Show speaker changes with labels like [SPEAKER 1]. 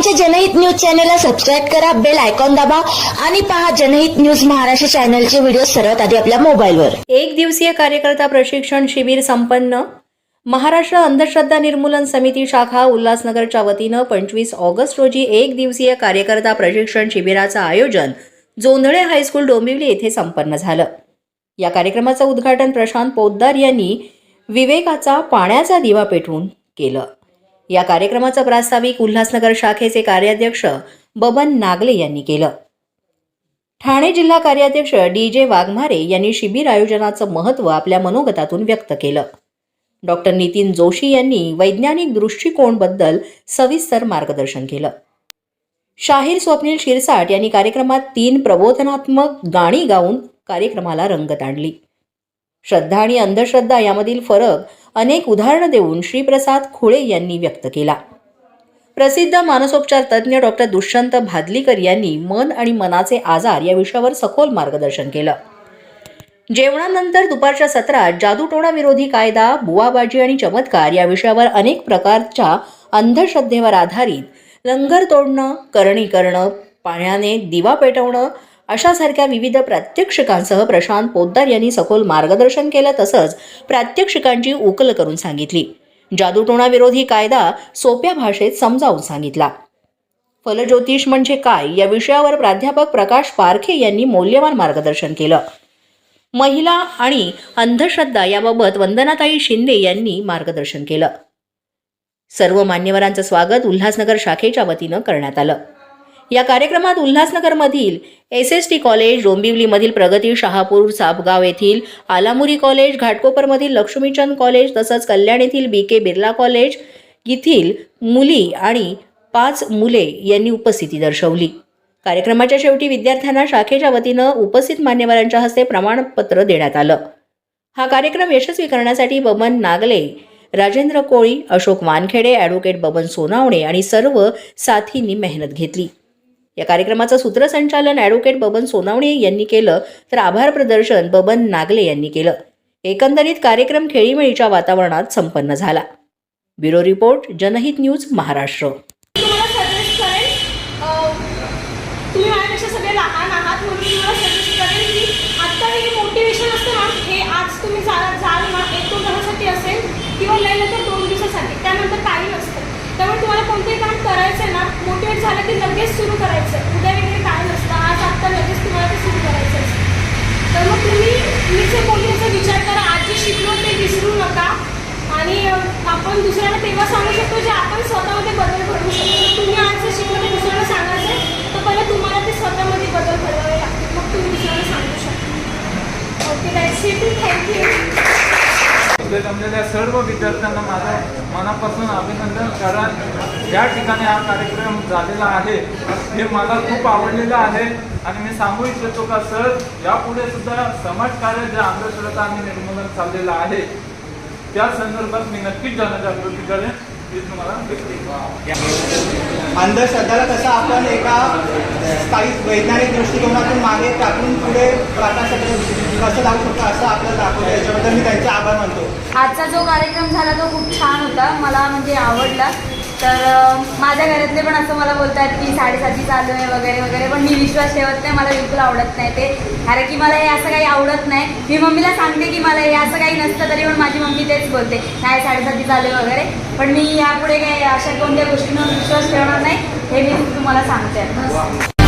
[SPEAKER 1] आमच्या जनहित न्यूज चॅनलला सबस्क्राईब करा बेल आयकॉन दाबा आणि पहा जनहित न्यूज महाराष्ट्र चॅनलचे व्हिडिओ सर्वात आधी आपल्या मोबाईलवर.
[SPEAKER 2] एक दिवसीय कार्यकर्ता प्रशिक्षण शिबिर संपन्न. महाराष्ट्र अंधश्रद्धा निर्मूलन समिती शाखा उल्हासनगरच्या वतीनं पंचवीस ऑगस्ट रोजी एक दिवसीय कार्यकर्ता प्रशिक्षण शिबिराचं आयोजन जोंधळे हायस्कूल डोंबिवली येथे संपन्न झालं. या कार्यक्रमाचं उद्घाटन प्रशांत पोद्दार यांनी विवेकाचा पाण्याचा दिवा पेटवून केलं. या कार्यक्रमाचं प्रास्ताविक उल्हासनगर शाखेचे कार्याध्यक्ष बबन नागले यांनी केलं. ठाणे जिल्हा कार्याध्यक्ष डी जे वाघमारे यांनी शिबिर आयोजनाचं महत्त्व आपल्या मनोगतातून व्यक्त केलं. डॉक्टर नितीन जोशी यांनी वैज्ञानिक दृष्टिकोनबद्दल सविस्तर मार्गदर्शन केलं. शाहीर स्वप्नील शिरसाट यांनी कार्यक्रमात तीन प्रबोधनात्मक गाणी गाऊन कार्यक्रमाला रंगत आणली. श्रद्धा आणि अंधश्रद्धा यामधील फरक अनेक उदाहरणं देऊन श्रीप्रसाद खुळे यांनी व्यक्त केला. प्रसिद्ध मानसोपचार तज्ज्ञ डॉक्टर दुष्यंत भादलीकर यांनी मन आणि मनाचे आजार या विषयावर सखोल मार्गदर्शन केलं. जेवणानंतर दुपारच्या सत्रात जादूटोणा विरोधी कायदा बुवाबाजी आणि चमत्कार या विषयावर अनेक प्रकारच्या अंधश्रद्धेवर आधारित लंगर तोडणं करणी करणं पाण्याने दिवा पेटवणं अशासारख्या विविध प्रात्यक्षिकांसह प्रशांत पोद्दार यांनी सखोल मार्गदर्शन केलं तसंच प्रात्यक्षिकांची उकल करून सांगितली. जादूटोणाविरोधी कायदा सोप्या भाषेत समजावून सांगितला. फलज्योतिष म्हणजे काय? या विषयावर प्राध्यापक प्रकाश पारखे यांनी मौल्यवान मार्गदर्शन केलं. महिला आणि अंधश्रद्धा याबाबत वंदनाताई शिंदे यांनी मार्गदर्शन केलं. सर्व मान्यवरांचं स्वागत उल्हासनगर शाखेच्या वतीनं करण्यात आलं. या कार्यक्रमात उल्हासनगरमधील एस एस टी कॉलेज डोंबिवलीमधील प्रगती शहापूर सापगाव येथील आलामुरी कॉलेज घाटकोपरमधील लक्ष्मीचंद कॉलेज तसंच कल्याण येथील बी के बिर्ला कॉलेज येथील मुली आणि पाच मुले यांनी उपस्थिती दर्शवली. कार्यक्रमाच्या शेवटी विद्यार्थ्यांना शाखेच्या वतीनं उपस्थित मान्यवरांच्या हस्ते प्रमाणपत्र देण्यात आलं. हा कार्यक्रम यशस्वी करण्यासाठी बबन नागले राजेंद्र कोळी अशोक वानखेडे ॲडव्होकेट बबन सोनावणे आणि सर्व साथींनी मेहनत घेतली. या कार्यक्रमाचं सूत्रसंचालन ॲडव्होकेट बबन सोनावणे यांनी केलं. तर आभार प्रदर्शन बबन नागले यांनी केलं. एकंदरीत कार्यक्रम खेळीमेळीच्या वातावरणात संपन्न झाला. Bureau report Janhit news Maharashtra.
[SPEAKER 3] तुम्ही सगळे लहान आहात म्हणून तुम्हाला सजेस्ट करेन की आत्ता हे मोटिवेशन असतं ना हे आज तुम्ही जा जाल ना एक दोन तासासाठी असेल किंवा लय तर दोन दिवसासाठी त्यानंतर काही नसतं त्यामुळे तुम्हाला कोणतेही काम करायचं आहे ना ते लगेच सुरू करायचं आहे. उद्या वगैरे काय नसतं. आज आत्ता लगेच तुम्हाला ते सुरू करायचं असतं तर मग तुम्ही मी जे बोलली याचा विचार करा आज जे शिकलो ते विसरू नका आणि अं, आपण दुसऱ्याला तेव्हा सांगू शकतो जे आपण स्वतःमध्ये बदल घडवू शकतो तर तुम्ही आज जे शिकलो ते दुसऱ्याला सांगायचं तर पहिले तुम्हाला ते स्वतःमध्ये बदल घडवावे लागतील मग तुम्ही दुसऱ्याला सांगू शकता ओके दॅट्स इट थँक्यू
[SPEAKER 4] जमलेल्या सर्व विद्यार्थ्यांना माझं मनापासून अभिनंदन कारण या ठिकाणी हा कार्यक्रम झालेला आहे. हे मला खूप आवडलेलं आहे आणि मी सांगू इच्छितो का सर? यापुढे सुद्धा समाजकार्य जे अंधश्रद्धा आणि निर्मूलन चाललेलं आहे त्या संदर्भात मी नक्कीच जनजागृती करेन.
[SPEAKER 5] अंधश्रद्धाला कसं आपण एका काही वैज्ञानिक दृष्टिकोनातून मागे टाकून पुढे प्रकाशाकडे कसं जाऊ शकतो असं आपल्याला दाखवलं याच्याबद्दल मी त्यांचे आभार मानतो.
[SPEAKER 6] आजचा जो कार्यक्रम झाला तो खूप छान होता. मला म्हणजे आवडला. तर माझ्या घरातले पण असं मला बोलतात की साडेसाती चालू आहे वगैरे वगैरे पण मी विश्वास ठेवत नाही मला बिलकुल आवडत नाही ते. कारण की मला हे असं काही आवडत नाही. मी मम्मीला सांगते की मला हे असं काही नसतं तरी पण माझी मम्मी तेच बोलते नाही साडेसाती चालू आहे वगैरे. पण मी यापुढे काही अशा कोणत्या गोष्टींवर विश्वास ठेवणार नाही हे मी तुम्हाला सांगते.